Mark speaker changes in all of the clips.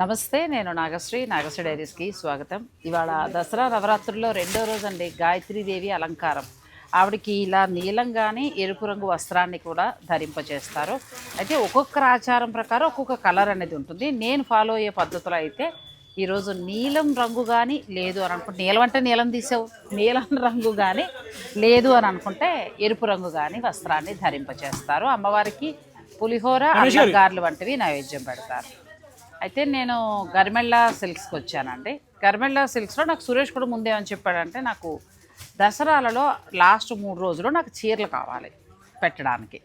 Speaker 1: నమస్తే నేను నాగశ్రీ నాగశ్రీ డైరీస్కి స్వాగతం. ఇవాళ దసరా నవరాత్రుల్లో రెండో రోజు అండి గాయత్రీదేవి అలంకారం. ఆవిడకి ఇలా నీలం కానీ ఎరుపు రంగు వస్త్రాన్ని కూడా ధరింపచేస్తారు అయితే ఒక్కొక్క ఆచారం ప్రకారం ఒక్కొక్క కలర్ అనేది ఉంటుంది. నేను ఫాలో అయ్యే పద్ధతిలో అయితే ఈరోజు నీలం రంగు కానీ లేదు అని అనుకుంటే నీలం అంటే నీలం తీసావు. నీలం రంగు కానీ లేదు అని అనుకుంటే ఎరుపు రంగు కానీ వస్త్రాన్ని ధరింపచేస్తారు అమ్మవారికి పులిహోర అల్లం గారెలు వంటివి నైవేద్యం పెడతారు. అయితే నేను గర్మెళ్ళ సిల్క్స్కి వచ్చానండి. గర్మెళ్ళ సిల్క్స్లో నాకు సురేష్ కూడా ముందే అని చెప్పాడంటే నాకు దసరాలలో లాస్ట్ మూడు రోజులు నాకు చీరలు కావాలి పెట్టడానికి.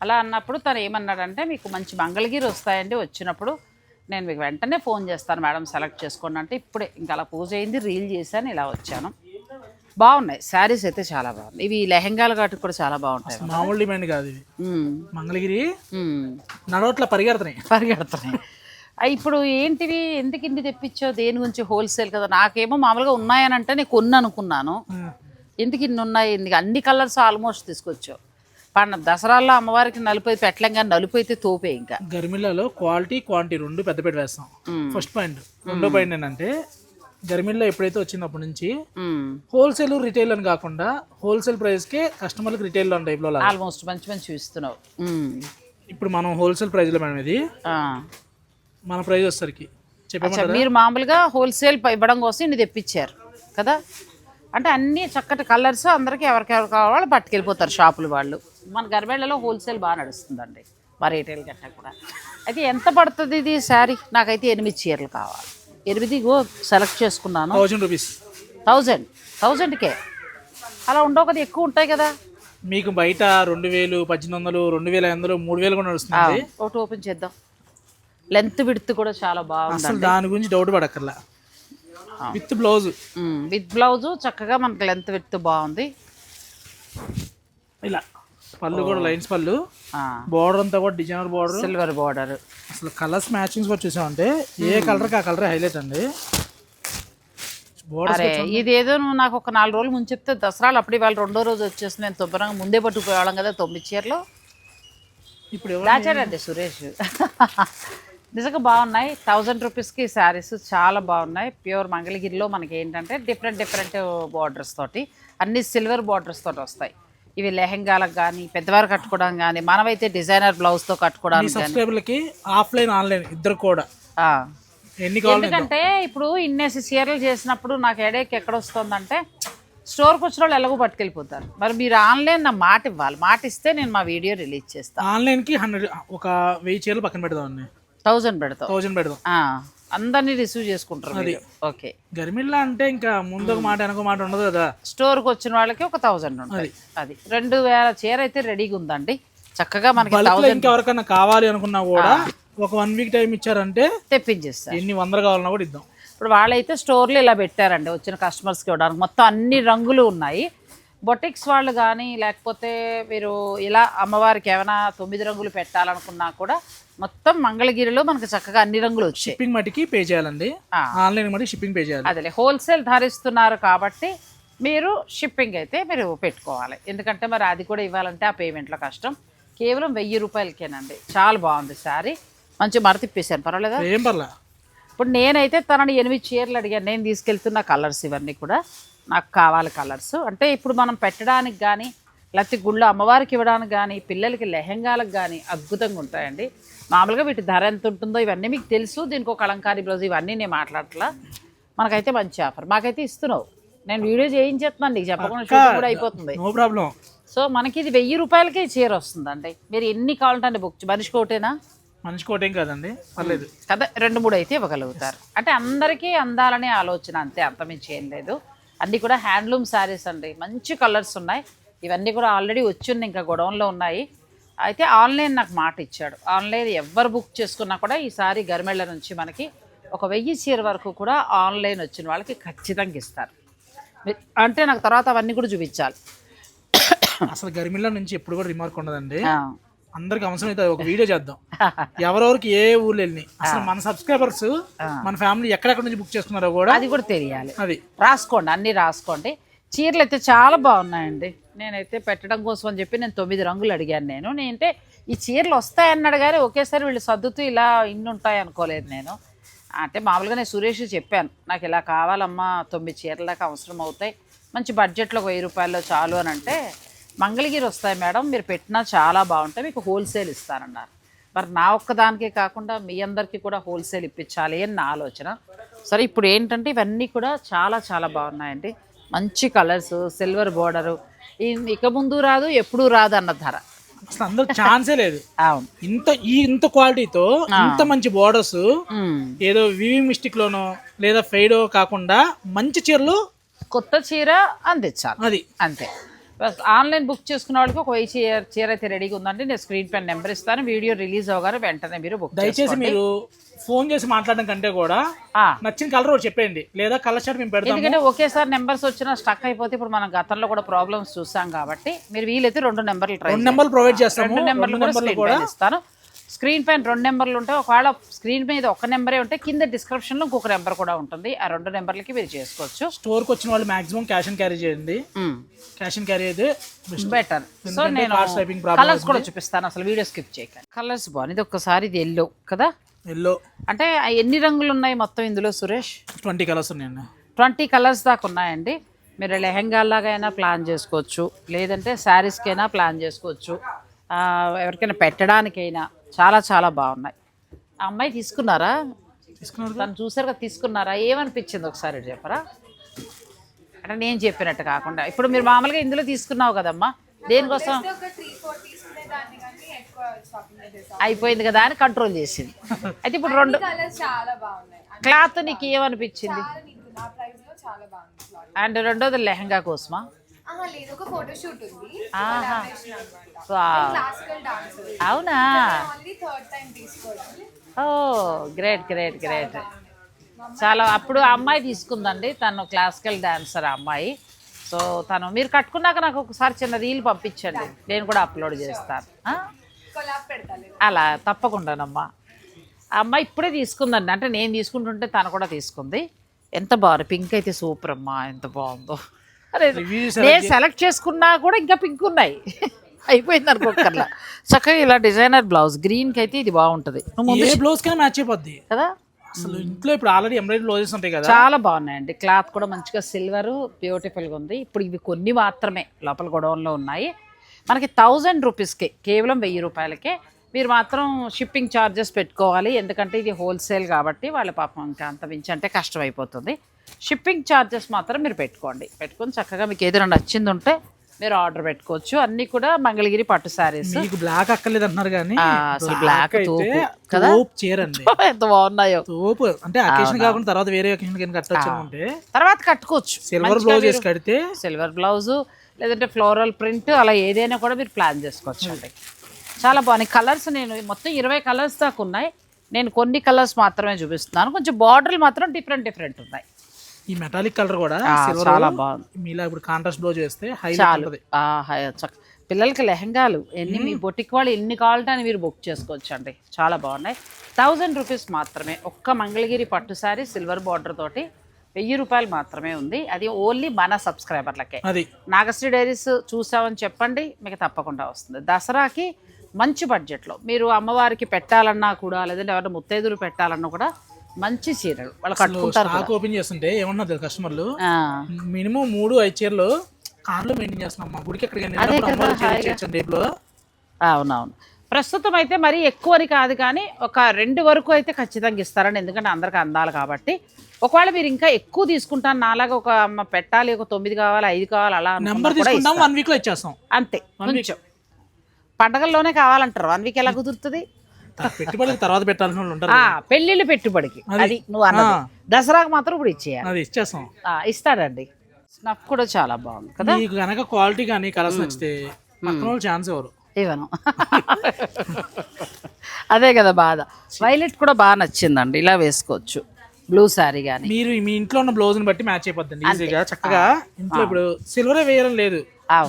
Speaker 1: అలా అన్నప్పుడు తను ఏమన్నాడంటే మీకు మంచి మంగళగిరి వస్తాయండి. వచ్చినప్పుడు నేను మీకు వెంటనే ఫోన్ చేస్తాను మేడం సెలెక్ట్ చేసుకోండి. అంటే ఇప్పుడే ఇంకా అలా పూజ అయింది రీల్ చేశాను ఇలా వచ్చాను. బాగున్నాయి. శారీస్ అయితే చాలా బాగున్నాయి. ఇవి లెహెంగాలు కాబట్టి కూడా చాలా బాగుంటాయి
Speaker 2: మామూలు డిమాండ్ కాదు మంగళగిరి. నడవట్ల పరిగెడుతున్నాయి.
Speaker 1: పరిగెడుతున్నాయి. ఇప్పుడు ఏంటివి ఎందుకు ఇన్ని తెప్పించావు? దేని గురించి హోల్సేల్ కదా? నాకేమో మామూలుగా ఉన్నాయనంటే నేను కొన్ని అనుకున్నాను ఎందుకు ఇన్ని ఉన్నాయి? ఎందుకు? అన్ని కలర్స్ ఆల్మోస్ట్ తీసుకొచ్చావు. పండ దసరాల్లో అమ్మవారికి నలుపు అయితే పెట్టలేం కానీ నలుపు అయితే తోపే ఇంకా.
Speaker 2: గర్మిల్లలో క్వాలిటీ క్వాంటిటీ రెండు పెద్ద పెట్టి వేస్తాం. ఫస్ట్ పాయింట్ రెండో పాయింట్ ఏంటంటే గర్మిల్లో ఎప్పుడైతే వచ్చినప్పటి నుంచి హోల్సేల్ రిటైల్ అని కాకుండా హోల్సేల్ ప్రైస్కే కస్టమర్లకు రిటైల్ ఆన్ టైప్లో
Speaker 1: ఆల్మోస్ట్ మంచి మంచి ఇస్తున్నావు
Speaker 2: ఇప్పుడు మనం హోల్సేల్ ప్రైస్లో మేడం ఇది. మన ప్రైస్ వచ్చేసరికి.
Speaker 1: మీరు మామూలుగా హోల్సేల్ ఇవ్వడం కోసం ఇన్ని తెప్పించారు కదా? అంటే అన్ని చక్కటి కలర్స్ అందరికీ ఎవరికెవరు కావాలో పట్టుకెళ్ళిపోతారు షాపులు వాళ్ళు. మన గర్భేళ్ళలో హోల్సేల్ బాగా నడుస్తుందండి మా రీటైల్ గట్ట కూడా. అయితే ఎంత పడుతుంది ఇది శారీ? నాకైతే ఎనిమిది చీరలు కావాలి. ఎనిమిది గో సెలెక్ట్ చేసుకున్నాను.
Speaker 2: Thousand rupees.
Speaker 1: థౌజండ్ థౌజండ్కే. అలా ఉండవు కదా ఎక్కువ ఉంటాయి కదా?
Speaker 2: మీకు బయట రెండు వేలు పద్దెనిమిది వందలు రెండు వేల ఐదు వందలు మూడు వేలు కూడా నడుస్తుంది
Speaker 1: ఒకటి ఓపెన్ చేద్దాం. లెంత్ విడ్త్ కూడా చాలా బాగుంది
Speaker 2: అసలు దాని గురించి డౌట్ పడక్కర్లా. విత్ బ్లౌజ్
Speaker 1: విత్ బ్లౌజు చక్కగా మనకి లెంత్ విడ్త్ బాగుంది.
Speaker 2: ఇలా. పళ్ళు కూడా లైన్స్ పళ్ళు. బార్డర్ అంతా కూడా డిజైనర్ బార్డర్
Speaker 1: సిల్వర్ బార్డర్
Speaker 2: అసలు కలర్స్ మ్యాచింగ్స్ కూడా చూసామంటే ఏ కలర్కి ఆ కలర్ హైలైట్ అండి.
Speaker 1: అరే ఇదేదో నువ్వు నాకు ఒక నాలుగు రోజులు ముందు చెప్తే దసరాలు అప్పుడు ఇవాళ రెండో రోజు వచ్చేసి నేను తొబ్బరంగా ముందే పట్టుకుపోయేవాళ్ళం కదా తొమ్మిది చీరలు.
Speaker 2: ఇప్పుడు
Speaker 1: దాచాడండి సురేష్. నిజంగా బాగున్నాయి. థౌజండ్ రూపీస్కి శారీస్ చాలా బాగున్నాయి. ప్యూర్ మంగళగిరిలో మనకి ఏంటంటే డిఫరెంట్ డిఫరెంట్ బార్డర్స్ తోటి అన్ని సిల్వర్ బార్డర్స్ తోటి వస్తాయి. ఇవి లెహెంగాలకు కానీ పెద్దవారు కట్టుకోవడం కానీ మనమైతే డిజైనర్ బ్లౌజ్తో కట్టుకోవడానికి
Speaker 2: సబ్స్క్రైబర్లకి ఆఫ్లైన్ ఆన్లైన్ ఇద్దరు కూడా.
Speaker 1: ఎందుకంటే ఇప్పుడు ఇన్నేసి చీరలు చేసినప్పుడు నాకు హెడేక్ ఎక్కడ వస్తుందంటే స్టోర్కి వచ్చిన వాళ్ళు ఎలాగో పట్టుకెళ్ళిపోతారు. మరి మీరు ఆన్లైన్ నా మాట ఇవ్వాలి. మాట ఇస్తే నేను మా వీడియో రిలీజ్ చేస్తాను
Speaker 2: ఆన్లైన్కి హండ్రెడ్ ఒక వెయ్యి చీరలు పక్కన పెడదామండి
Speaker 1: థౌజండ్ పెడతావు.
Speaker 2: థౌజండ్ పెడదాం
Speaker 1: అందరినీ రిసీవ్ చేసుకుంటారు మీరు. ఓకే.
Speaker 2: గర్మిల్లా అంటే ఇంకా ముందు ఒక మాట వెనక మాట ఉండదు కదా?
Speaker 1: స్టోర్కి వచ్చిన వాళ్ళకి ఒక థౌజండ్ ఉంటుంది అది. రెండు వేల చీర అయితే రెడీగా ఉందండి. చక్కగా మనకి థౌజండ్
Speaker 2: ఇంకెవరికైనా కావాలి అనుకున్నా కూడా ఒక వన్ వీక్ టైం ఇచ్చారంటే
Speaker 1: తెప్పించేస్తారు.
Speaker 2: ఎన్ని వందలు కావాలన్నా కూడా ఇద్దాం.
Speaker 1: ఇప్పుడు వాళ్ళైతే స్టోర్లు ఇలా పెట్టారండి. వచ్చిన కస్టమర్స్కి ఇవ్వడానికి. మొత్తం అన్ని రంగులు ఉన్నాయి. బొటిక్స్ వాళ్ళు కానీ లేకపోతే మీరు ఇలా అమ్మవారికి ఏమైనా తొమ్మిది రంగులు పెట్టాలనుకున్నా కూడా మొత్తం మంగళగిరిలో మనకి చక్కగా అన్ని రంగులు వచ్చాయి.
Speaker 2: షిప్పింగ్ మటుకి పే చేయాలండి. ఆన్లైన్ మటుకి షిప్పింగ్ పే చేయాలి.
Speaker 1: అదేలే హోల్సేల్ ధరిస్తున్నారు కాబట్టి మీరు షిప్పింగ్ అయితే మీరు పెట్టుకోవాలి. ఎందుకంటే మరి అది కూడా ఇవ్వాలంటే ఆ పేమెంట్లో కష్టం. కేవలం వెయ్యి రూపాయలకేనండి. చాలా బాగుంది శారీ. మంచి మరతిప్పేశాను పర్వాలేదా?
Speaker 2: ఏం పర్లా?
Speaker 1: ఇప్పుడు నేనైతే తనని ఎనిమిది చీరలు అడిగాను. నేను తీసుకెళ్తున్న కలర్స్ ఇవన్నీ కూడా. నాకు కావాలి కలర్స్. అంటే ఇప్పుడు మనం పెట్టడానికి కానీ లేకపోతే గుళ్ళో అమ్మవారికి ఇవ్వడానికి కానీ పిల్లలకి లెహెంగాలకు కానీ అద్భుతంగా ఉంటాయండి. మామూలుగా వీటి ధర ఎంత ఉంటుందో ఇవన్నీ మీకు తెలుసు. దీనికి ఒక అలంకారీ బ్లౌజ్ ఇవన్నీ నేను మాట్లాడట్లా. మనకైతే మంచి ఆఫర్. మాకైతే ఇస్తున్నావు. నేను వీడియో చేయించేస్తున్నాను. నీకు చెప్పకుండా షూటింగ్ కూడా అయిపోతుంది.
Speaker 2: No problem.
Speaker 1: సో మనకి ఇది వెయ్యి రూపాయలకే చీర వస్తుందండి. మీరు ఎన్ని కావాలంటే బుక్ మనిషికి ఒకటేనా?
Speaker 2: మనిషి కోటేం కాదండి. పర్లేదు.
Speaker 1: కదా రెండు మూడు అయితే ఇవ్వగలుగుతారు. అంటే అందరికీ అందాలనే ఆలోచన అంతే అంతమించి ఏం లేదు. అన్నీ కూడా హ్యాండ్లూమ్ శారీస్ అండి. మంచి కలర్స్ ఉన్నాయి. ఇవన్నీ కూడా ఆల్రెడీ వచ్చింది ఇంకా గొడవంలో ఉన్నాయి. అయితే ఆన్లైన్ నాకు మాట ఇచ్చాడు. ఆన్లైన్ ఎవరు బుక్ చేసుకున్నా కూడా ఈసారి గరిమెళ్ళ నుంచి మనకి ఒక వెయ్యి చీర వరకు కూడా ఆన్లైన్ వచ్చిన వాళ్ళకి ఖచ్చితంగా ఇస్తారు. అంటే నాకు తర్వాత అవన్నీ కూడా చూపించాలి.
Speaker 2: అసలు గర్మిల్లా నుంచి ఎప్పుడు కూడా రిమార్క్ ఉండదండి. అందరికి అవసరం అయితే ఒక వీడియో చేద్దాం. ఎవరెవరికి ఏ ఊర్లో వెళ్ళి అసలు మన సబ్స్క్రైబర్స్ మన ఫ్యామిలీ ఎక్కడెక్కడ నుంచి బుక్ చేసుకున్నారో కూడా
Speaker 1: అది కూడా తెలియాలి.
Speaker 2: అది.
Speaker 1: రాసుకోండి అన్నీ రాసుకోండి. చీరలు అయితే చాలా బాగున్నాయండి. నేనైతే పెట్టడం కోసం అని చెప్పి నేను తొమ్మిది రంగులు అడిగాను నేను. నేనంటే ఈ చీరలు వస్తాయన్నాడు కానీ ఒకేసారి వీళ్ళు సర్దుతూ ఇలా ఇన్ని ఉంటాయి అనుకోలేదు నేను. అంటే మామూలుగా నేను సురేష్ చెప్పాను నాకు ఇలా కావాలమ్మా తొమ్మిది చీరల దాకా అవసరం అవుతాయి. మంచి బడ్జెట్లో వెయ్యి రూపాయల్లో చాలు అని అంటే మంగళగిరి వస్తాయి మేడం. మీరు పెట్టినా చాలా బాగుంటాయి. మీకు హోల్సేల్ ఇస్తానన్నారు. మరి నా ఒక్కదానికే కాకుండా మీ అందరికీ కూడా హోల్సేల్ ఇప్పించాలి అని నా ఆలోచన. సరే ఇప్పుడు ఏంటంటే ఇవన్నీ కూడా చాలా చాలా బాగున్నాయండి. మంచి కలర్స్ సిల్వర్ బోర్డరు ఇక ముందు రాదు ఎప్పుడూ రాదు అన్న ధర.
Speaker 2: అసలు అందరూ ఛాన్సే లేదు.
Speaker 1: అవును.
Speaker 2: ఇంత ఈ ఇంత క్వాలిటీతో ఇంత మంచి బోర్డర్స్. ఏదో వివింగ్ మిస్టిక్ లోనో లేదా ఫెయిడో కాకుండా మంచి చీరలు
Speaker 1: కొత్త చీర అందించాలి.
Speaker 2: అది.
Speaker 1: అంతే. ఆన్లైన్ బుక్ చేసుకున్న వాళ్ళకి ఒక వెయ్యి చీర చీర అయితే రెడీగా ఉందంటే నేను స్క్రీన్ పైన నెంబర్ ఇస్తాను. వీడియో రిలీజ్ అవగానే వెంటనే మీరు బుక్
Speaker 2: దయచేసి మీరు ఫోన్ చేసి మాట్లాడడం కంటే కూడా నచ్చిన కలర్ ఒకటి చెప్పండి లేదా కలర్ షర్ట్ మేము పెడతాము.
Speaker 1: ఎందుకంటే ఒకేసారి నెంబర్స్ వచ్చినా స్టక్ అయిపోతే ఇప్పుడు మనం గతంలో కూడా ప్రాబ్లమ్స్ చూసాం కాబట్టి మీరు వీలైతే రెండు నెంబర్లు ట్రై
Speaker 2: రెండు నెంబర్లు ప్రొవైడ్ చేస్తాము.
Speaker 1: రెండు నెంబర్లు కూడా ఇస్తాను. స్క్రీన్ పైన రెండు నెంబర్లు ఉంటాయి. ఒకవేళ స్క్రీన్ మీద ఒక నెంబరే ఉంటే కింద డిస్క్రిప్షన్లో ఇంకొక నెంబర్ కూడా ఉంటుంది. ఆ రెండు నెంబర్లకి మీరు చేసుకోవచ్చు.
Speaker 2: స్టోర్కి వచ్చిన వాళ్ళు మాక్సిమం క్యాష్ అండ్ క్యారీ చేయండి. క్యాష్ అండ్ క్యారీ అయితే.
Speaker 1: బెటర్ సో నేను కలర్స్ కూడా చూపిస్తాను. అసలు వీడియో స్కిప్ చేయకండి. కలర్స్ బాగుంది. ఇది ఒక్కసారి ఇది ఎల్లో కదా?
Speaker 2: ఎల్లో
Speaker 1: అంటే ఎన్ని రంగులు ఉన్నాయి మొత్తం ఇందులో సురేష్?
Speaker 2: ట్వంటీ కలర్స్ ఉన్నాయండి.
Speaker 1: ట్వంటీ కలర్స్ దాకా ఉన్నాయండి. మీరు లెహెంగాలాగా అయినా ప్లాన్ చేసుకోవచ్చు. లేదంటే శారీస్కైనా ప్లాన్ చేసుకోవచ్చు. ఎవరికైనా పెట్టడానికైనా. చాలా చాలా బాగున్నాయి. ఆ అమ్మాయి తీసుకున్నారా?
Speaker 2: తీసుకున్నారు
Speaker 1: తను చూసారు కదా తీసుకున్నారా? ఏమనిపించింది ఒకసారి చెప్పరా? అంటే నేను చెప్పినట్టు కాకుండా. ఇప్పుడు మీరు మామూలుగా ఇందులో తీసుకున్నావు కదమ్మా. దేనికోసం? అయిపోయింది కదా అని కంట్రోల్ చేసింది. అయితే ఇప్పుడు రెండు
Speaker 3: కలర్స్ చాలా బాగున్నాయి. అంటే
Speaker 1: క్లాత్ నీకు ఏమనిపించింది?
Speaker 3: చాలా నీకు నా ప్రైస్లో చాలా బాగుంది. క్లాత్
Speaker 1: అండ్ రెండోది లెహంగా కోసమా?
Speaker 3: లేదు. ఒక ఫోటో షూట్ ఉంది.
Speaker 1: ఆహా.
Speaker 3: అన్నమాట.
Speaker 1: సో, ఆ,
Speaker 3: క్లాసికల్ డాన్స్
Speaker 1: అవునా?
Speaker 3: తీసుకోవడం
Speaker 1: ఓ గ్రేట్ గ్రేట్ గ్రేట్. చాలా అప్పుడు ఆ అమ్మాయి తీసుకుందండి. తను క్లాసికల్ డాన్సర్ అమ్మాయి. సో తను మీరు కట్టుకున్నాక నాకు ఒకసారి చిన్న రీల్ పంపించండి. నేను కూడా అప్లోడ్ చేస్తాను. ఆ? అలా తప్పకుండానమ్మా. ఆ అమ్మాయి ఇప్పుడే తీసుకుందండి. అంటే నేను తీసుకుంటుంటే తను కూడా తీసుకుంది. ఎంత బాగుంది. పింక్ అయితే సూపర్ అమ్మా ఎంత బాగుందో. నేను సెలెక్ట్ చేసుకున్నా కూడా ఇంకా పింక్ ఉన్నాయి. అయిపోయింది అనుకోకర్లా. చక్కగా ఇలా డిజైనర్ బ్లౌజ్ గ్రీన్కి అయితే ఇది బాగుంటుంది.
Speaker 2: బ్లౌజ్ కైనా మ్యాచ్ అయిపోద్ది.
Speaker 1: కదా?
Speaker 2: అసలు ఇంట్లో ఇప్పుడు ఆల్రెడీ ఎంబ్రాయిడరీ బ్లౌజెస్ ఉంటాయి కదా.
Speaker 1: చాలా బాగున్నాయండి. క్లాత్ కూడా మంచిగా సిల్వర్ బ్యూటిఫుల్గా ఉంది. ఇప్పుడు ఇవి కొన్ని మాత్రమే లోపల గొడవల్లో ఉన్నాయి. మనకి థౌజండ్ రూపీస్కి కేవలం వెయ్యి రూపాయలకే మీరు మాత్రం షిప్పింగ్ ఛార్జెస్ పెట్టుకోవాలి. ఎందుకంటే ఇది హోల్సేల్ కాబట్టి వాళ్ళ పాపం ఇంకా అంత మించి అంటే కష్టం అయిపోతుంది షిప్పింగ్ ఛార్జెస్ మాత్రం మీరు పెట్టుకోండి. పెట్టుకొని చక్కగా మీకు ఏదైనా నచ్చింది ఉంటే మీరు ఆర్డర్ పెట్టుకోవచ్చు. అన్నీ కూడా మంగళగిరి పట్టు శారీస్.
Speaker 2: మీకు బ్లాక్ అక్కర్లేదు అంటున్నారు కానీ
Speaker 1: అసలు తోపు కదా?
Speaker 2: తోపు చీరండి.
Speaker 1: ఎంత బాగున్నాయో.
Speaker 2: తోపు. అంటే అకేషన్ కాకుండా తర్వాత వేరే అకేషన్ కట్టచ్చు అనుకుంటే.
Speaker 1: తర్వాత కట్టుకోవచ్చు.
Speaker 2: సిల్వర్ బ్లౌజ్ కడితే.
Speaker 1: సిల్వర్ బ్లౌజు లేదంటే ఫ్లోరల్ ప్రింట్ అలా ఏదైనా కూడా మీరు ప్లాన్ చేసుకోవచ్చు అండి చాలా బాగున్నాయి కలర్స్ నేను మొత్తం ఇరవై కలర్స్ దాకా ఉన్నాయి. నేను కొన్ని కలర్స్ మాత్రమే చూపిస్తున్నాను. కొంచెం బార్డర్లు మాత్రం డిఫరెంట్ డిఫరెంట్ ఉన్నాయి.
Speaker 2: ఈ మెటాలిక్ కలర్ కూడా
Speaker 1: చాలా బాగుంది
Speaker 2: మీలా ఇప్పుడు కాంట్రాస్ట్ బ్లౌజ్ వేస్తే హై
Speaker 1: చక్క- పిల్లలకి లెహంగాలు ఎన్ని మీ బొటిక్ వాళ్ళు ఎన్ని కావాలంటే అని మీరు బుక్ చేసుకోవచ్చు అండి చాలా బాగున్నాయి. థౌజండ్ రూపీస్ మాత్రమే. ఒక్క మంగళగిరి పట్టు శారీ సిల్వర్ బార్డర్ తోటి వెయ్యి రూపాయలు మాత్రమే ఉంది. అది ఓన్లీ మన సబ్స్క్రైబర్లకే
Speaker 2: అది.
Speaker 1: నాగశ్రీ డైరీస్ చూసామని చెప్పండి మీకు తప్పకుండా వస్తుంది. దసరాకి మంచి బడ్జెట్లో మీరు అమ్మవారికి పెట్టాలన్నా కూడా లేదంటే ఎవరైనా ముత్తైదులు పెట్టాలన్నా కూడా మంచి చీరలు. వాళ్ళు కట్టుకుంటారు.
Speaker 2: స్టాక్ ఓపెన్ చేస్తుంటే ఏమన్నా కస్టమర్లు
Speaker 1: ఆ,
Speaker 2: మినిమం మూడు ఐదు చీరలు కార్లో మెయింటైన్ చేస్తున్నాం. మా గుడికి
Speaker 1: అవునవును. ప్రస్తుతం అయితే మరీ ఎక్కువని కాదు కానీ ఒక రెండు వరకు అయితే ఖచ్చితంగా ఇస్తారని ఎందుకంటే అందరికి అందాలి కాబట్టి. ఒకవేళ మీరు ఇంకా ఎక్కువ తీసుకుంటాను నాలాగా ఒక అమ్మ పెట్టాలి ఒక తొమ్మిది కావాలి ఐదు కావాలి అలా
Speaker 2: నెంబర్ తీసుకుంటాం. వన్ వీక్లో ఇచ్చేస్తాం.
Speaker 1: అంతే కొంచెం. పండగల్లోనే కావాలంటారు. వన్ వీక్ ఎలా కుదురుతుంది?
Speaker 2: పెట్టుబడికి తర్వాత పెట్టాల్సిన వాళ్ళు ఉంటారు
Speaker 1: ఆ, పెళ్ళిళ్ళు పెట్టుబడికి. అది. నువ్వు అన్నది. దసరాకు మాత్రం ఇప్పుడు ఇచ్చేయాలి
Speaker 2: అది ఇచ్చేస్తాం.
Speaker 1: ఆ, ఇస్తాడండి. స్నఫ్ కూడా చాలా బాగుంది కదా?
Speaker 2: మీకు కనుక క్వాలిటీ కానీ కలర్స్ నచ్చితే పక్కన వాళ్ళు ఛాన్స్ ఎవరు?
Speaker 1: ఇవ్వను. అదే కదా బాధ. వైలెట్ కూడా బాగా నచ్చిందండి. ఇలా వేసుకోవచ్చు. బ్లూ శారీ కానీ
Speaker 2: మీరు మీ ఇంట్లో ఉన్న బ్లౌజ్ని బట్టి మ్యాచ్ అయిపోద్దండి ఈజీగా చక్కగా. ఇంట్లో ఇప్పుడు సిల్వరే వేయడం లేదు.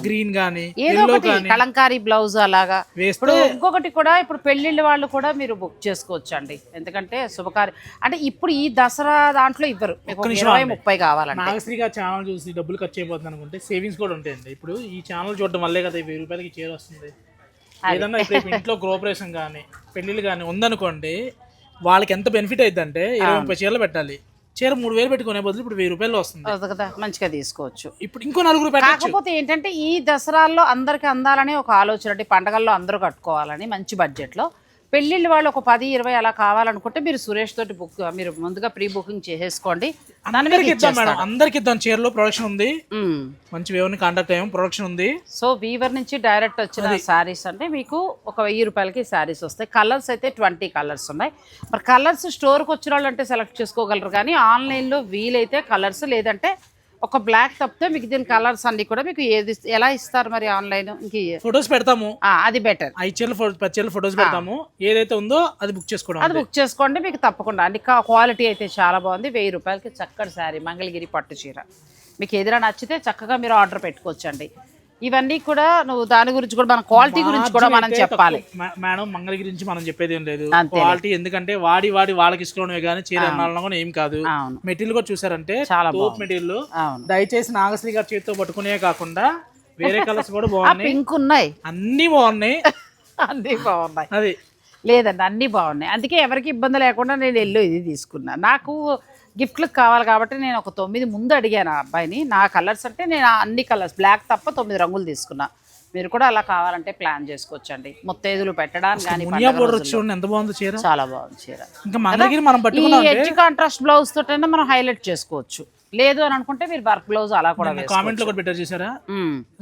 Speaker 2: గ్రీన్ గానీ
Speaker 1: ఏదో ఒకటి కలంకారీ బ్లౌజ్ అలాగా. ఇప్పుడు ఇంకొకటి కూడా ఇప్పుడు పెళ్ళిళ్ళ వాళ్ళు కూడా మీరు బుక్ చేసుకోవచ్చు అండి ఎందుకంటే శుభకార్య అంటే ఇప్పుడు ఈ దసరా దాంట్లో ఇవ్వరు. ఇరవై. ముప్పై కావాలంటే.
Speaker 2: నాగశ్రీగా ఛానల్ చూసి డబ్బులు ఖర్చు అయిపోతుంది అనుకుంటే సేవింగ్స్ కూడా ఉంటాయండి. ఇప్పుడు ఈ ఛానల్ చూడడం వల్లే కదా వెయ్యి రూపాయలకి చీర వస్తుంది. ఏదన్నా ఇప్పుడు ఇంట్లో గృహప్రవేశం కానీ పెళ్ళిళ్ళు కానీ ఉందనుకోండి వాళ్ళకి ఎంత బెనిఫిట్ అయింది అంటే ఇరవై ముప్పై చీరలు పెట్టాలి. చీర మూడు వేలు పెట్టుకునే బదులు ఇప్పుడు వెయ్యి రూపాయలు వస్తుంది.
Speaker 1: కదా మంచిగా తీసుకోవచ్చు.
Speaker 2: ఇప్పుడు ఇంకో నలుగురు
Speaker 1: కాకపోతే ఏంటంటే ఈ దసరాల్లో అందరికి అందాలని ఒక ఆలోచన అంటే పండగల్లో అందరూ కట్టుకోవాలని మంచి బడ్జెట్లో పెళ్ళిళ్ళు వాళ్ళు ఒక పది ఇరవై అలా కావాలనుకుంటే మీరు సురేష్ తోటి బుక్ మీరు ముందుగా ప్రీ బుకింగ్ చేసేసుకోండి
Speaker 2: అందరికి ఇద్దాం మేడం. అందరికి ఇద్దాం. చీరలో ప్రొడక్షన్ ఉంది. మంచి వేవ్ని కాంటాక్ట్ అయ్యాం. ప్రొడక్షన్ ఉంది.
Speaker 1: సో వీవర్ నుంచి డైరెక్ట్ వచ్చిన శారీస్ అంటే మీకు ఒక వెయ్యి రూపాయలకి శారీస్ వస్తాయి. కలర్స్ అయితే ట్వంటీ కలర్స్ ఉన్నాయి. మరి కలర్స్ స్టోర్కి వచ్చిన వాళ్ళు అంటే సెలెక్ట్ చేసుకోగలరు కానీ ఆన్లైన్లో వీలైతే కలర్స్ లేదంటే ఒక బ్లాక్ తప్పితే మీకు దీని కలర్స్ అన్ని కూడా మీకు ఏది ఎలా ఇస్తారు మరి ఆన్లైన్ ఇంక
Speaker 2: ఫొటోస్ పెడతాము.
Speaker 1: అది బెటర్
Speaker 2: చీరలు ఫొటోస్ పెడతాము. ఏదైతే ఉందో అది బుక్ చేసుకోవడం
Speaker 1: అది బుక్ చేసుకోండి మీకు తప్పకుండా. అన్ని క్వాలిటీ అయితే చాలా బాగుంది. వెయ్యి రూపాయలకి చక్కటి శారీ మంగళగిరి పట్టు చీర. మీకు ఏదైనా నచ్చితే చక్కగా మీరు ఆర్డర్ పెట్టుకోవచ్చండి. ఇవన్నీ కూడా నువ్వు దాని గురించి కూడా మన క్వాలిటీ గురించి కూడా మనం చెప్పాలి.
Speaker 2: మేడం మంగళగిరి గురించి మనం చెప్పేది ఏం లేదు. క్వాలిటీ ఎందుకంటే వాడి వాడి వాళ్ళకి ఇష్టమే కానీ చీర కూడా ఏం కాదు. మెటీరియల్ కూడా చూసారంటే
Speaker 1: చాలా
Speaker 2: మెటీరియల్. దయచేసి నాగశ్రీ గారి చేతితో పట్టుకునే కాకుండా వేరే కలర్స్ కూడా బాగున్నాయి.
Speaker 1: పింక్ ఉన్నాయి.
Speaker 2: అన్ని బాగున్నాయి.
Speaker 1: అన్నీ బాగున్నాయి.
Speaker 2: అది.
Speaker 1: లేదండి అన్నీ బాగున్నాయి. అందుకే ఎవరికి ఇబ్బంది లేకుండా నేను ఎల్లో ఇది తీసుకున్నా. నాకు గిఫ్ట్లకు కావాలి కాబట్టి నేను ఒక తొమ్మిది ముందు అడిగాను ఆ అబ్బాయిని. నా కలర్స్ అంటే నేను అన్ని కలర్స్ బ్లాక్ తప్ప తొమ్మిది రంగులు తీసుకున్నా. మీరు కూడా అలా కావాలంటే ప్లాన్ చేసుకోవచ్చండి. ముత్తైదులు పెట్టడానికి కానీ
Speaker 2: ఎంత బాగుంది చీర?
Speaker 1: చాలా బాగుంది చీర.
Speaker 2: ఇంకా మనం పట్టుకున్నాం
Speaker 1: ఎడ్జ్ కాంట్రాస్ట్ బ్లౌజ్ తోటైనా మనం హైలైట్ చేసుకోవచ్చు. లేదు అని అనుకుంటే మీరు వర్క్ బ్లౌజ్ అలా కూడా.
Speaker 2: కామెంట్లో కూడా పెట్టారు చూసారా.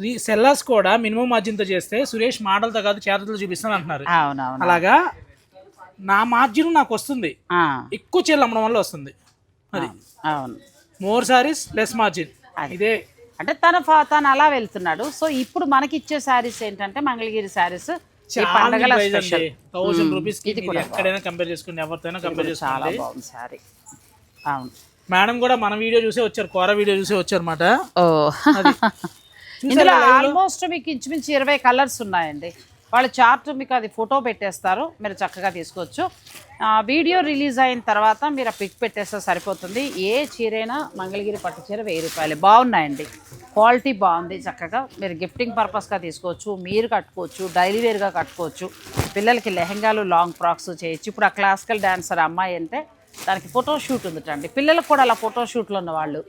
Speaker 2: ఈ సెల్లర్స్ కూడా మినిమం మార్జిన్తో చేస్తే సురేష్ మోడల్తో కాదు చేతలతో చూపిస్తాను అంటున్నారు.
Speaker 1: అవునవును.
Speaker 2: అలాగా నా మార్జిన్ నాకు వస్తుంది. ఎక్కువ చీరలు అమ్మడం వల్ల వస్తుంది. అది.
Speaker 1: అవును.
Speaker 2: మోర్ సారీస్ లెస్ మార్జిన్ ఇదే.
Speaker 1: అంటే తన తను అలా వెళ్తున్నాడు. సో ఇప్పుడు మనకి ఇచ్చే శారీస్ ఏంటంటే మంగళగిరి స్పెషల్
Speaker 2: థౌసండ్ రూపీస్ ఎక్కడైనా కంపేర్ ఎవరితోనైనా కంపేర్
Speaker 1: బాగుంది శారీ అవును.
Speaker 2: మేడం కూడా మన వీడియో చూసే వచ్చారు కోర వీడియో చూసే వచ్చారు అనమాట
Speaker 1: ఓ. ఇందులో ఆల్మోస్ట్ మీకు ఇంచుమించు ఇరవై కలర్స్ ఉన్నాయండి. వాళ్ళ చార్ట్ మీకు అది ఫోటో పెట్టేస్తారు. మీరు చక్కగా తీసుకోవచ్చు. వీడియో రిలీజ్ అయిన తర్వాత మీరు ఆ పిక్ పెట్టేస్తే సరిపోతుంది. ఏ చీరైనా మంగళగిరి పట్టు చీర వెయ్యి రూపాయలు. బాగున్నాయండి. క్వాలిటీ బాగుంది చక్కగా. మీరు గిఫ్టింగ్ పర్పస్గా తీసుకోవచ్చు. మీరు కట్టుకోవచ్చు. డైలీ వేర్గా కట్టుకోవచ్చు. పిల్లలకి లెహెంగాలు లాంగ్ ఫ్రాక్స్ చేయొచ్చు. ఇప్పుడు ఆ క్లాసికల్ డాన్సర్ అమ్మాయి అంటే దానికి ఫోటోషూట్ ఉందిటండి. పిల్లలకు కూడా అలా ఫోటోషూట్లు ఉన్న వాళ్ళు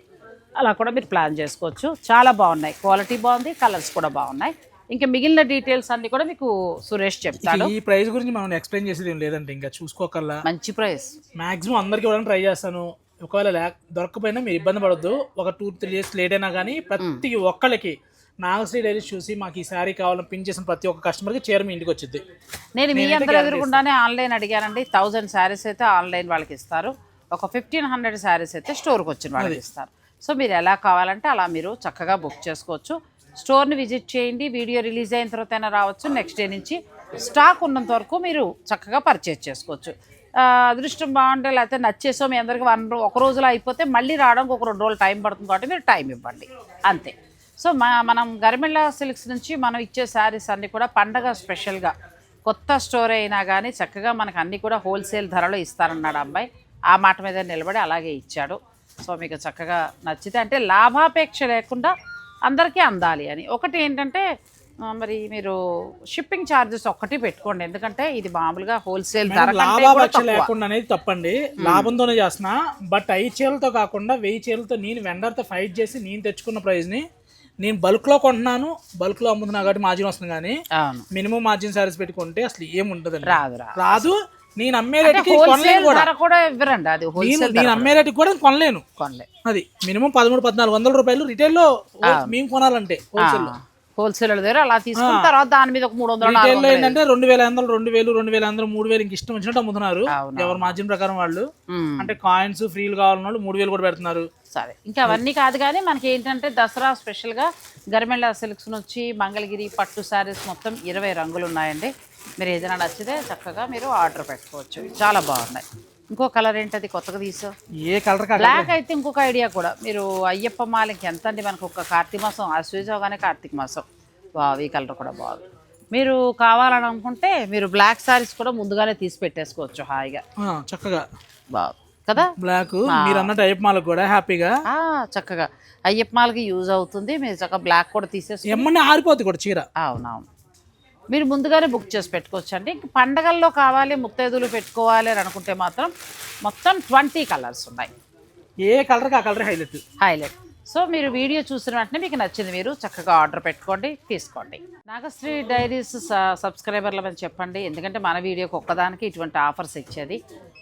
Speaker 1: అలా కూడా మీరు ప్లాన్ చేసుకోవచ్చు. చాలా బాగున్నాయి. క్వాలిటీ బాగుంది. కలర్స్ కూడా బాగున్నాయి. ఇంకా మిగిలిన డీటెయిల్స్ అన్ని కూడా మీకు సురేష్ చెప్తాడు.
Speaker 2: ఈ ప్రైస్ గురించి మనం ఎక్స్ప్లెయిన్ చేసేది ఏం లేదంటే ఇంకా చూసుకోకల్లా.
Speaker 1: మంచి ప్రైస్.
Speaker 2: మాక్సిమం అందరికి ఇవ్వడానికి ట్రై చేస్తాను. ఒకవేళ లేక దొరకపోయినా మీరు ఇబ్బంది పడొద్దు. ఒక టూ త్రీ డేస్ లేట్ అయినా కానీ ప్రతి ఒక్కళ్ళకి నాగశ్రీ డైరీస్ చూసి మాకు ఈ శారీ కావాలని పిన్ చేసిన ప్రతి ఒక్క కస్టమర్కి చీర మీ ఇంటికి వచ్చింది
Speaker 1: నేను మీ అందరు ఎదురుకుండానే ఆన్లైన్ అడిగానండి. థౌజండ్ శారీస్ అయితే ఆన్లైన్ వాళ్ళకి ఇస్తారు. ఒక ఫిఫ్టీన్ హండ్రెడ్ శారీస్ అయితే స్టోర్కి వచ్చిన వాళ్ళకి ఇస్తారు. సో మీరు ఎలా కావాలంటే అలా మీరు చక్కగా బుక్ చేసుకోవచ్చు. స్టోర్ని విజిట్ చేయండి. వీడియో రిలీజ్ అయిన తర్వాత అయినా రావచ్చు. నెక్స్ట్ డే నుంచి స్టాక్ ఉన్నంత వరకు మీరు చక్కగా పర్చేజ్ చేసుకోవచ్చు. అదృష్టం బాగుంటే లేకపోతే నచ్చేసో మీ అందరికీ వన్ ఒక రోజులో అయిపోతే మళ్ళీ రావడానికి ఒక రెండు రోజులు టైం పడుతుంది కాబట్టి మీరు టైం ఇవ్వండి. అంతే. సో మా మనం గరిమెళ్ళ సిల్క్స్ నుంచి మనం ఇచ్చే శారీస్ అన్నీ కూడా పండగ స్పెషల్గా కొత్త స్టోర్ అయినా కానీ చక్కగా మనకు అన్నీ కూడా హోల్సేల్ ధరలో ఇస్తారన్నాడు అబ్బాయి ఆ మాట మీద నిలబడి అలాగే ఇచ్చాడు. సో మీకు చక్కగా నచ్చితే అంటే లాభాపేక్ష లేకుండా అందరికీ అందాలి అని. ఒకటి ఏంటంటే మరి మీరు షిప్పింగ్ ఛార్జెస్ ఒక్కటి పెట్టుకోండి. ఎందుకంటే ఇది మామూలుగా హోల్సేల్
Speaker 2: లాభాపేక్ష. లేకుండా అనేది తప్పండి. లాభంతోనే చేస్తున్నా. బట్ ఐదు చీరలతో కాకుండా వెయ్యి చీరలతో నేను వెండర్తో ఫైట్ చేసి నేను తెచ్చుకున్న ప్రైస్ని నేను బల్క్లో కొంటున్నాను. బల్క్లో అమ్ముతున్నా కాబట్టి మార్జిన్ వస్తుంది కానీ మినిమం మార్జిన్ సారీస్ పెట్టుకుంటే అసలు ఏం ఉండదండి.
Speaker 1: రాదు రాదు.
Speaker 2: రాదు. నేను అమ్మే
Speaker 1: అంటే
Speaker 2: రేటుకి కొనలేను కూడా.
Speaker 1: ఇవ్వరండి అది
Speaker 2: నేను
Speaker 1: హోల్సేల్
Speaker 2: నేను అమ్మే రేటుకి కూడా కొనలేను.
Speaker 1: కొనలే.
Speaker 2: అది మినిమం పదమూడు పద్నాలుగు వందల రూపాయలు రిటైల్లో మేము కొనాలంటే హోల్సేల్లో
Speaker 1: హోల్సేల్ దగ్గర అలా తీసుకున్న తర్వాత దాని మీద ఒక మూడు వందలు
Speaker 2: ఏంటంటే రెండు వేల వందలు రెండు వేలు రెండు వేల వందలు మూడు వేలు ఇంక ఇష్టం వచ్చినట్టు అమ్ముతున్నారు. ఎవరి మార్జిన్ ప్రకారం వాళ్ళు. అంటే కాయిన్స్ ఫ్రీలు కావాలన్న వాళ్ళు మూడు వేలు కూడా పెడుతున్నారు.
Speaker 1: సరే. ఇంకా అవన్నీ కాదు కానీ మనకి ఏంటంటే దసరా స్పెషల్గా గరిమెళ్ళ సిల్క్స్ నుంచి మంగళగిరి పట్టు శారీస్ మొత్తం ఇరవై రంగులు ఉన్నాయండి. మీరు ఏదైనా నచ్చితే చక్కగా మీరు ఆర్డర్ పెట్టుకోవచ్చు. చాలా బాగున్నాయి. ఇంకో కలర్ ఏంటది? కొత్తగా తీసు.
Speaker 2: ఏ కలర్
Speaker 1: బ్లాక్ అయితే ఇంకొక ఐడియా కూడా. మీరు అయ్యప్ప మాలకి ఎంత అండి మనకు ఒక కార్తీక మాసం? ఆశ్వేజ అవగానే కార్తీక మాసం. వావ్ ఈ కలర్ కూడా బాగుంది. మీరు కావాలని అనుకుంటే మీరు బ్లాక్ శారీస్ కూడా ముందుగానే తీసి పెట్టేసుకోవచ్చు హాయిగా.
Speaker 2: చక్కగా.
Speaker 1: బాగు కదా?
Speaker 2: బ్లాక్ మీరు అన్న టైప్ మాలకు కూడా హ్యాపీగా.
Speaker 1: చక్కగా. అయ్యప్ప మాలకి యూజ్ అవుతుంది. మీరు చక్కగా బ్లాక్ కూడా తీసేసి
Speaker 2: ఎమ్మని ఆరిపోతుంది కూడా చీర.
Speaker 1: అవునవును. మీరు ముందుగానే బుక్ చేసి పెట్టుకోవచ్చు అండి ఇంక పండగల్లో కావాలి ముత్తైదులు పెట్టుకోవాలి అని అనుకుంటే మాత్రం మొత్తం ట్వంటీ కలర్స్ ఉన్నాయి.
Speaker 2: ఏ కలర్కి ఆ కలర్ హైలైట్
Speaker 1: హైలైట్ సో మీరు వీడియో చూసిన వెంటనే మీకు నచ్చింది మీరు చక్కగా ఆర్డర్ పెట్టుకోండి తీసుకోండి. నాగశ్రీ డైరీస్ సబ్స్క్రైబర్ల మీద చెప్పండి. ఎందుకంటే మన వీడియోకి ఒక్కదానికి ఇటువంటి ఆఫర్స్ ఇచ్చేది.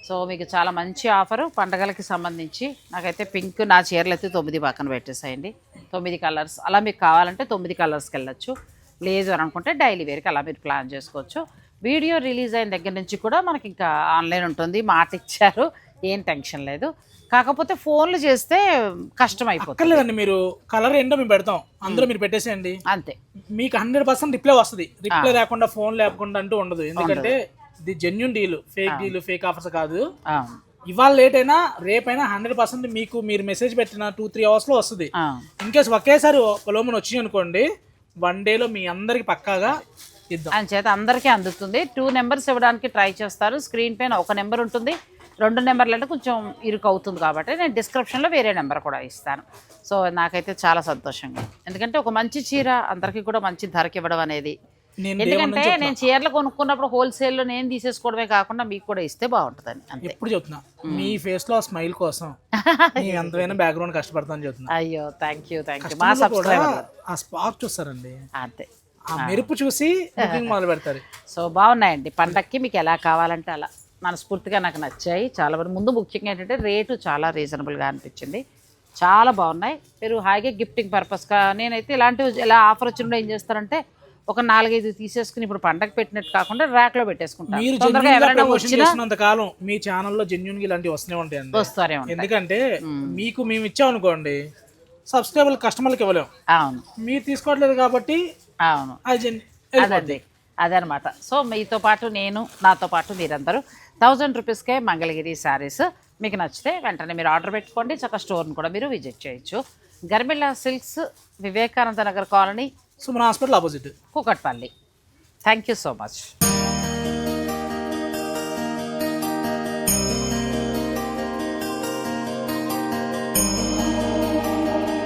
Speaker 1: సో మీకు చాలా మంచి ఆఫరు. పండగలకి సంబంధించి నాకైతే పింక్ నా చీరలు అయితే తొమ్మిది పక్కన పెట్టేసేయండి. తొమ్మిది కలర్స్. అలా మీకు కావాలంటే తొమ్మిది కలర్స్కి వెళ్ళొచ్చు. లేదు అని అనుకుంటే డైలీ వేర్కి అలా మీరు ప్లాన్ చేసుకోవచ్చు. వీడియో రిలీజ్ అయిన దగ్గర నుంచి కూడా మనకి ఇంకా ఆన్లైన్ ఉంటుంది. మాట ఇచ్చారు. ఏం టెన్షన్ లేదు. కాకపోతే ఫోన్లు చేస్తే కష్టం అయిపోతుంది
Speaker 2: మీరు. కలర్ ఏంటో మేము పెడతాం. అందులో మీరు పెట్టేసేయండి.
Speaker 1: అంతే.
Speaker 2: మీకు హండ్రెడ్ పర్సెంట్ రిప్లై వస్తుంది. రిప్లై లేకుండా ఫోన్ లేకుండా అంటూ ఉండదు. ఎందుకంటే ఇది genuine deal fake deal fake offers కాదు. ఇవాళ లేట్ అయినా రేపైనా హండ్రెడ్ పర్సెంట్ మీకు మీరు మెసేజ్ పెట్టిన టూ త్రీ అవర్స్లో వస్తుంది.
Speaker 1: అవును
Speaker 2: ఇన్ కేసు ఒకేసారి పొలోమని వచ్చి అనుకోండి వన్ డేలో మీ అందరికి పక్కాగా ఇద్దాం.
Speaker 1: అని చేత అందరికీ అందుతుంది. టూ నెంబర్స్ ఇవ్వడానికి ట్రై చేస్తారు. స్క్రీన్ పైన ఒక నెంబర్ ఉంటుంది. రెండు నెంబర్లు అంటే కొంచెం ఇరుకు అవుతుంది కాబట్టి నేను డిస్క్రిప్షన్లో వేరే నెంబర్ కూడా ఇస్తాను. సో నాకైతే చాలా సంతోషంగా ఎందుకంటే ఒక మంచి చీర అందరికీ కూడా మంచి ధరకి ఇవ్వడం అనేది ఎందుకంటే నేను చీరలు కొనుక్కున్నప్పుడు హోల్సేల్లో నేను తీసేసుకోవడమే కాకుండా మీకు కూడా ఇస్తే బాగుంటుందని అంతే.
Speaker 2: ఎప్పుడు చెప్తున్నా మీ ఫేస్లో స్మైల్ కోసం ఎంతైనా బ్యాక్గ్రౌండ్ కష్టపడతాను చెప్తున్నా.
Speaker 1: అయ్యో థ్యాంక్ యూ థ్యాంక్ యూ మా సబ్స్క్రైబర్
Speaker 2: ఆ స్పార్క్ చూస్తారండి.
Speaker 1: అంతే.
Speaker 2: ఆ మెరుపు చూసి మొదలు పెడతారు.
Speaker 1: సో బాగున్నాయండి పండక్కి మీకు ఎలా కావాలంటే అలా. మనస్ఫూర్తిగా నాకు నచ్చాయి చాలా వరకు ముందు ముఖ్యంగా ఏంటంటే రేటు చాలా రీజనబుల్గా అనిపించింది. చాలా బాగున్నాయి. మీరు హాయిగా గిఫ్టింగ్ పర్పస్గా నేనైతే ఇలాంటివి ఎలా ఆఫర్ వచ్చినప్పుడు ఏం చేస్తారంటే ఒక నాలుగైదు తీసేసుకుని ఇప్పుడు పండగ పెట్టినట్టు కాకుండా ర్యాక్లో పెట్టేసుకుంటాను
Speaker 2: మీరు
Speaker 1: తొందరగా
Speaker 2: జెన్యున్గా
Speaker 1: ఎవరైనా
Speaker 2: ప్రమోషన్
Speaker 1: వచ్చినా
Speaker 2: చేసినంత కాలం మీ ఛానల్లో జెన్యున్ ఇలాంటివి వస్తూనే ఉంటాయండి.
Speaker 1: వస్తారే ఉంటాయి.
Speaker 2: ఎందుకంటే మీకు మేము ఇచ్చాం అనుకోండి సబ్స్క్రైబర్ కస్టమర్కి ఇవ్వలేం.
Speaker 1: అవును.
Speaker 2: మీరు తీసుకోవట్లేదు కాబట్టి
Speaker 1: అవును.
Speaker 2: అది
Speaker 1: అదండి. అదనమాట. సో మీతో పాటు నేను నాతో పాటు మీరందరూ థౌజండ్ రూపీస్కే మంగళగిరి శారీస్ మీకు నచ్చితే వెంటనే మీరు ఆర్డర్ పెట్టుకోండి. చక్క స్టోర్ని కూడా మీరు విజిట్ చేయొచ్చు. Garmilla silks Vivekananda Nagar colony
Speaker 2: Suman hospital opposite
Speaker 1: Kukatpally. Thank you so much